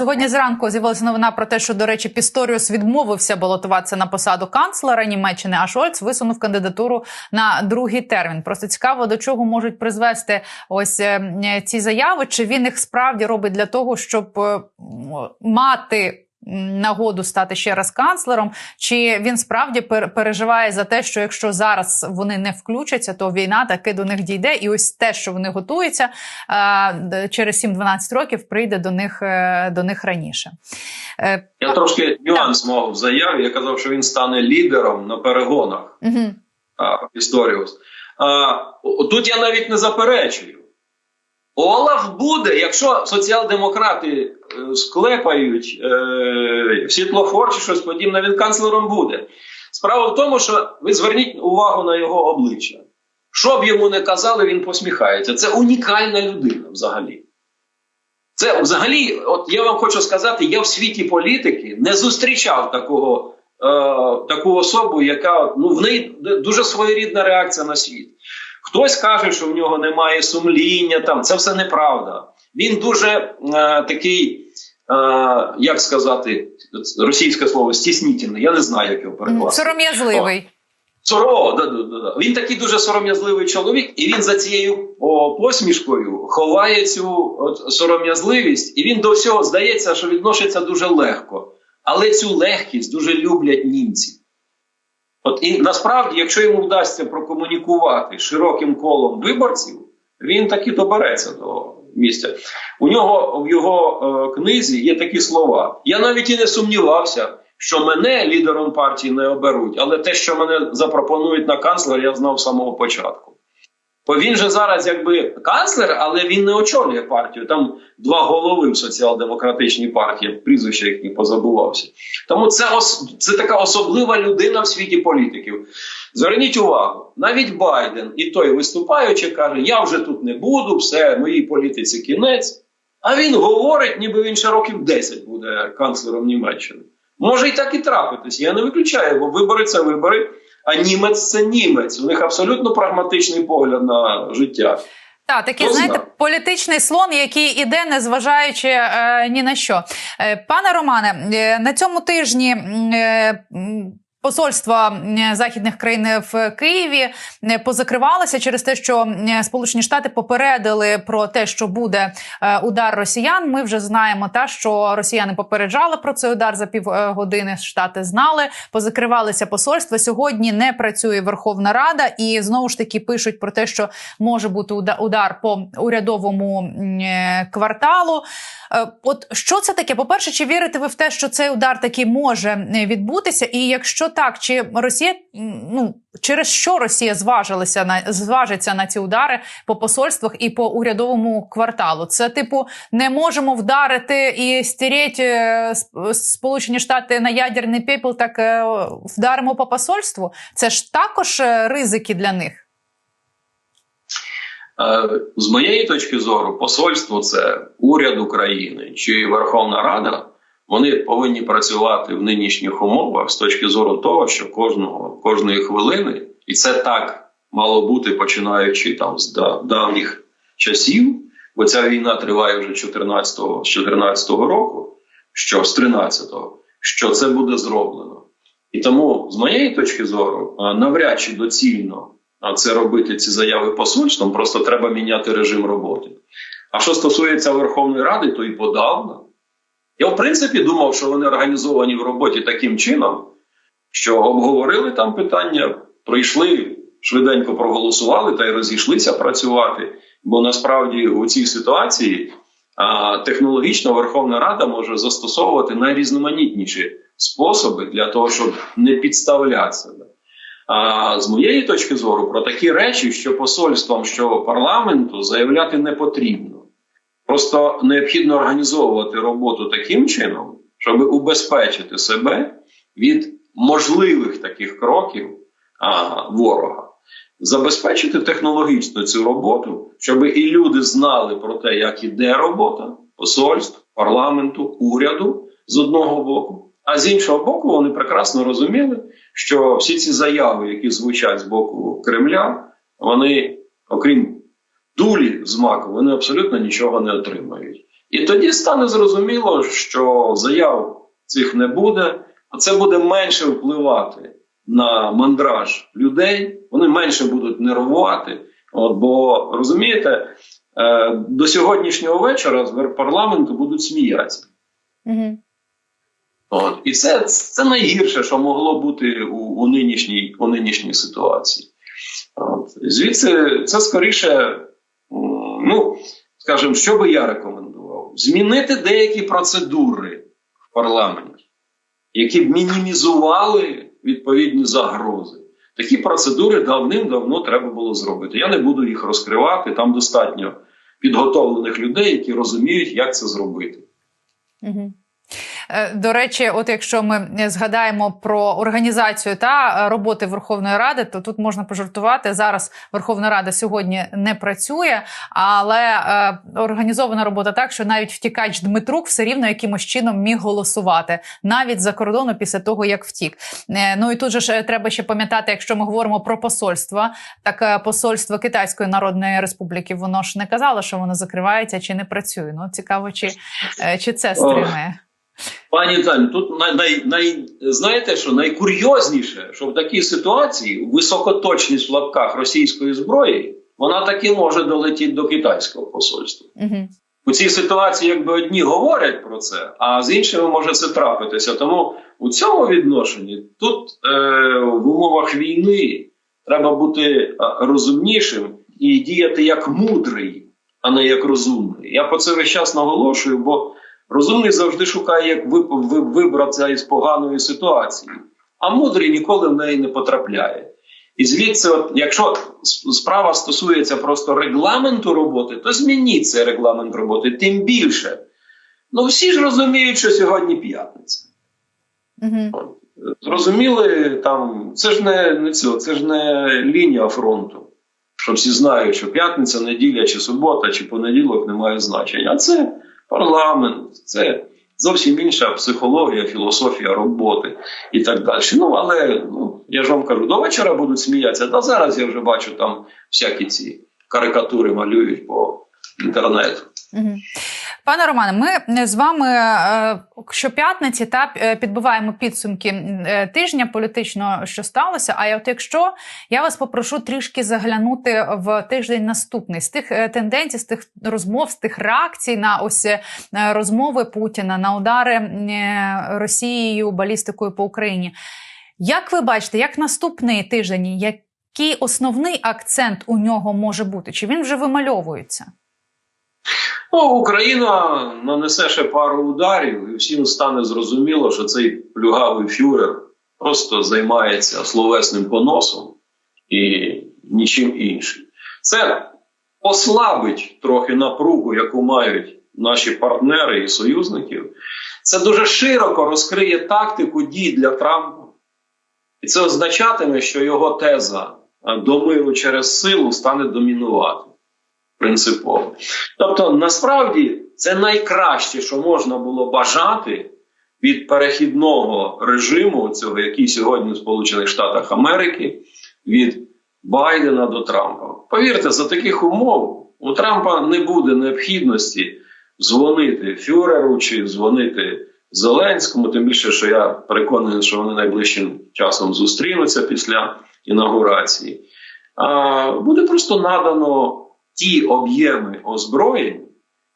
Сьогодні зранку з'явилася новина про те, що до речі, Пісторіус відмовився балотуватися на посаду канцлера Німеччини, а Шольц висунув кандидатуру на другий термін. Просто цікаво, до чого можуть призвести ось е, ці заяви. Чи він їх справді робить для того, щоб е, мати нагоду стати ще раз канцлером, чи він справді переживає за те, що якщо зараз вони не включаться, то війна таки до них дійде, і ось те, що вони готуються через 7-12 років, прийде до них е, до них раніше. Е, я трошки нюанс мав в заяві. Я казав, що він стане лідером на перегонах угу. Історіус. Тут я навіть не заперечую. Олаф буде, якщо соціал-демократи е, склепають е, світлофор чи щось подібне, він канцлером буде. Справа в тому, що ви зверніть увагу на його обличчя. Що б йому не казали, він посміхається. Це унікальна людина взагалі. Це взагалі, от я вам хочу сказати, я в світі політики не зустрічав такого, е, таку особу, яка ну, в неї дуже своєрідна реакція на світ. Хтось каже, що в нього немає сумління, там це все неправда. Він дуже е, такий, е, як сказати, російське слово стіснітельний. Я не знаю, як його перекласти. Сором'язливий. Соро, да, да, да. Він такий дуже сором'язливий чоловік, і він за цією о, посмішкою ховає цю от, сором'язливість, і він до всього здається, що відноситься дуже легко. Але цю легкість дуже люблять німці. От і насправді, якщо йому вдасться прокомунікувати широким колом виборців, він таки добереться до місця. У нього в його е, книзі є такі слова. Я навіть і не сумнівався, що мене лідером партії не оберуть, але те, що мене запропонують на канцлер, я знав з самого початку. Бо він же зараз якби канцлер, але він не очолює партію. Там два голови в соціал-демократичній партії, прізвища їхні позабувався. Тому це це така особлива людина в світі політиків. Зверніть увагу, навіть Байден і той виступаючи, каже: Я вже тут не буду, все, моїй політиці кінець. А він говорить, ніби він ще років 10 буде канцлером Німеччини. Може і так і трапитись. Я не виключаю, бо вибори це вибори. А німець це німець. У них абсолютно прагматичний погляд на життя. Та такий, Хто знаєте, знає? політичний слон, який іде, незважаючи е, ні на що. Е, пане Романе, е, на цьому тижні. Е, Посольства західних країн в Києві позакривалися через те, що Сполучені Штати попередили про те, що буде е, удар росіян. Ми вже знаємо, та що росіяни попереджали про цей удар за півгодини. Штати знали, позакривалися посольства. Сьогодні не працює Верховна Рада, і знову ж таки пишуть про те, що може бути удар по урядовому кварталу. Е, от що це таке? По перше, чи вірите ви в те, що цей удар таки може відбутися? І якщо так, чи Росія ну через що Росія зважилася на зважиться на ці удари по посольствах і по урядовому кварталу? Це типу не можемо вдарити і стереть е, Сполучені Штати на ядерний пепел, так е, вдаримо по посольству. Це ж також е, ризики для них. З моєї точки зору, посольство це уряд України чи Верховна Рада вони повинні працювати в нинішніх умовах з точки зору того, що кожного кожної хвилини, і це так мало бути починаючи там з давніх часів, бо ця війна триває вже 14-го, з 14-го року, що з 13-го, що це буде зроблено. І тому, з моєї точки зору, навряд чи доцільно це робити ці заяви посольством, просто треба міняти режим роботи. А що стосується Верховної Ради, то і подавно. Я, в принципі, думав, що вони організовані в роботі таким чином, що обговорили там питання, прийшли, швиденько проголосували та й розійшлися працювати. Бо насправді у цій ситуації а, технологічно Верховна Рада може застосовувати найрізноманітніші способи для того, щоб не підставляти себе. А з моєї точки зору, про такі речі, що посольством, що парламенту заявляти не потрібно. Просто необхідно організовувати роботу таким чином, щоб убезпечити себе від можливих таких кроків а, ворога, забезпечити технологічно цю роботу, щоб і люди знали про те, як іде робота посольств, парламенту, уряду з одного боку. А з іншого боку, вони прекрасно розуміли, що всі ці заяви, які звучать з боку Кремля, вони, окрім дулі з маку, вони абсолютно нічого не отримають. І тоді стане зрозуміло, що заяв цих не буде, а це буде менше впливати на мандраж людей. Вони менше будуть нервувати. От, бо розумієте, е, до сьогоднішнього вечора з парламенту будуть сміятися. Угу. От. І це, це найгірше, що могло бути у, у, нинішній, у нинішній ситуації. От. Звідси це скоріше, ну, скажімо, що би я рекомендував? Змінити деякі процедури в парламенті, які б мінімізували відповідні загрози. Такі процедури давним-давно треба було зробити. Я не буду їх розкривати. Там достатньо підготовлених людей, які розуміють, як це зробити. Угу. До речі, от якщо ми згадаємо про організацію та роботи Верховної Ради, то тут можна пожартувати. Зараз Верховна Рада сьогодні не працює, але е, організована робота так, що навіть втікач Дмитрук все рівно якимось чином міг голосувати навіть за кордону після того, як втік. Е, ну і тут же ж треба ще пам'ятати, якщо ми говоримо про посольство, так е, посольство Китайської Народної Республіки, воно ж не казало, що воно закривається чи не працює. Ну цікаво, чи, е, чи це стримує. Пані Тань, тут най, най, най, знаєте, що найкурйозніше, що в такій ситуації високоточність в лапках російської зброї вона таки може долетіти до китайського посольства. Угу. У цій ситуації, якби одні говорять про це, а з іншими може це трапитися. Тому у цьому відношенні тут е, в умовах війни треба бути розумнішим і діяти як мудрий, а не як розумний. Я про це весь час наголошую, бо. Розумний завжди шукає, як вибратися із поганої ситуації, а мудрий ніколи в неї не потрапляє. І звідси, от, якщо справа стосується просто регламенту роботи, то змініть цей регламент роботи, тим більше. Ну всі ж розуміють, що сьогодні п'ятниця. Угу. Зрозуміли, там це ж не, не цього, це ж не лінія фронту. Що всі знають, що п'ятниця, неділя, чи субота, чи понеділок не має значення. А це парламент, це зовсім інша психологія, філософія роботи і так далі. Ну але ну, я ж вам кажу, до вечора будуть сміятися. Та зараз я вже бачу там всякі ці карикатури малюють по інтернету. Угу. Пане Романе, ми з вами е, щоп'ятниці та е, підбиваємо підсумки е, тижня політичного, що сталося. А от якщо я вас попрошу трішки заглянути в тиждень наступний з тих тенденцій, з тих розмов, з тих реакцій на ось розмови Путіна на удари Росією балістикою по Україні. Як ви бачите, як наступний тиждень, який основний акцент у нього може бути? Чи він вже вимальовується? Ну, Україна нанесе ще пару ударів, і всім стане зрозуміло, що цей плюгавий фюрер просто займається словесним поносом і нічим іншим. Це послабить трохи напругу, яку мають наші партнери і союзники. Це дуже широко розкриє тактику дій для Трампа. І це означатиме, що його теза до миру через силу стане домінувати принципово. Тобто, насправді, це найкраще, що можна було бажати від перехідного режиму, цього, який сьогодні в Сполучених Штатах Америки, від Байдена до Трампа. Повірте, за таких умов у Трампа не буде необхідності дзвонити Фюреру чи дзвонити Зеленському, тим більше, що я переконаний, що вони найближчим часом зустрінуться після інаугурації. Буде просто надано ті об'єми озброєнь,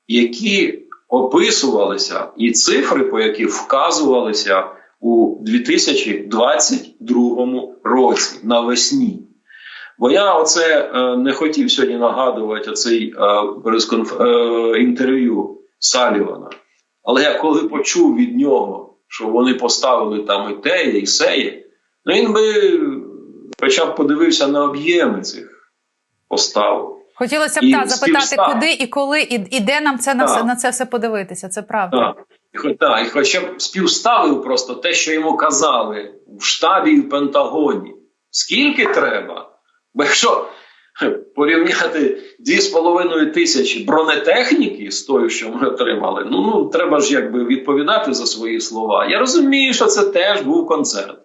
які описувалися, і цифри, по яких вказувалися у 2022 році навесні. Бо я оце е, не хотів сьогодні нагадувати оцей е, е, інтерв'ю Салівана. Але я коли почув від нього, що вони поставили там і те, і сеє, ну він би хоча б подивився на об'єми цих поставок. Хотілося б та запитати, співстав. куди і коли, і, і де нам це на, на це все подивитися. Це правда. Так. Так, і хоча б співставив просто те, що йому казали в штабі і в Пентагоні. Скільки треба? Бо якщо порівняти 2,5 тисячі бронетехніки з тою, що ми отримали, ну ну треба ж якби відповідати за свої слова. Я розумію, що це теж був концерт.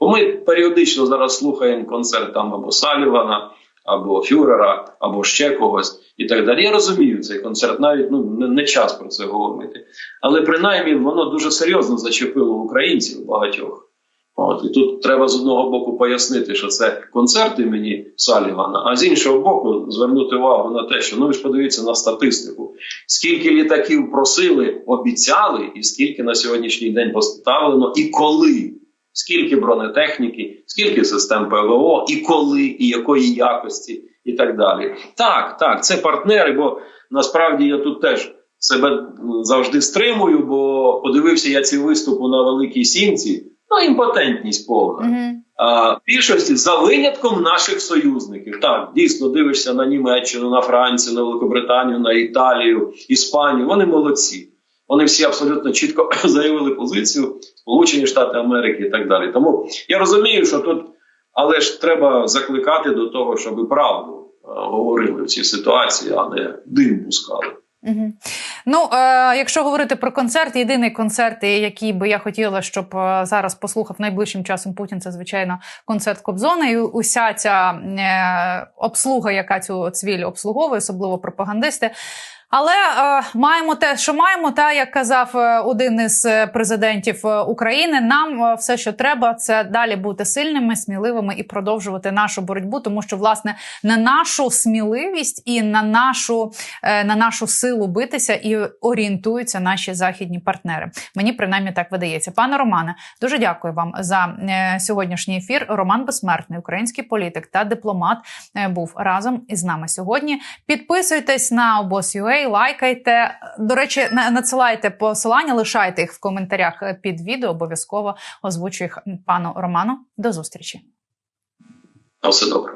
Бо ми періодично зараз слухаємо концерт там або Салівана або фюрера, або ще когось, і так далі. Я розумію цей концерт, навіть ну не, час про це говорити. Але принаймні воно дуже серйозно зачепило українців багатьох. От і тут треба з одного боку пояснити, що це концерт імені Салівана, а з іншого боку, звернути увагу на те, що ну ви ж подивіться на статистику, скільки літаків просили, обіцяли, і скільки на сьогоднішній день поставлено, і коли. Скільки бронетехніки, скільки систем ПВО, і коли, і якої якості, і так далі. Так, так, це партнери, бо насправді я тут теж себе завжди стримую, бо подивився я ці виступи на великій сімці. Ну, імпотентність повна. Мгм. А, в більшості за винятком наших союзників. Так, дійсно дивишся на Німеччину, на Францію, на Великобританію, на Італію, Іспанію. Вони молодці. Вони всі абсолютно чітко заявили позицію, Сполучені Штати Америки і так далі. Тому я розумію, що тут, але ж треба закликати до того, щоб правду е, говорили в цій ситуації, а не дим пускали. Мгм. Ну, е, якщо говорити про концерт, єдиний концерт, який би я хотіла, щоб е, зараз послухав найближчим часом Путін, це звичайно концерт Кобзона. І уся ця е, обслуга, яка цю цвіль обслуговує, особливо пропагандисти. Але е, маємо те, що маємо, та як казав е, один із е, президентів е, України, нам все, що треба, це далі бути сильними, сміливими і продовжувати нашу боротьбу, тому що власне на нашу сміливість і на нашу е, на нашу силу битися і орієнтуються наші західні партнери. Мені принаймні так видається. Пане Романе, дуже дякую вам за е, сьогоднішній ефір. Роман Безсмертний, український політик та дипломат, е, був разом із нами сьогодні. Підписуйтесь на обоз.ua, лайкайте. До речі, на- надсилайте посилання, лишайте їх в коментарях е, під відео. Обов'язково озвучу їх пану Роману. До зустрічі. Все добре.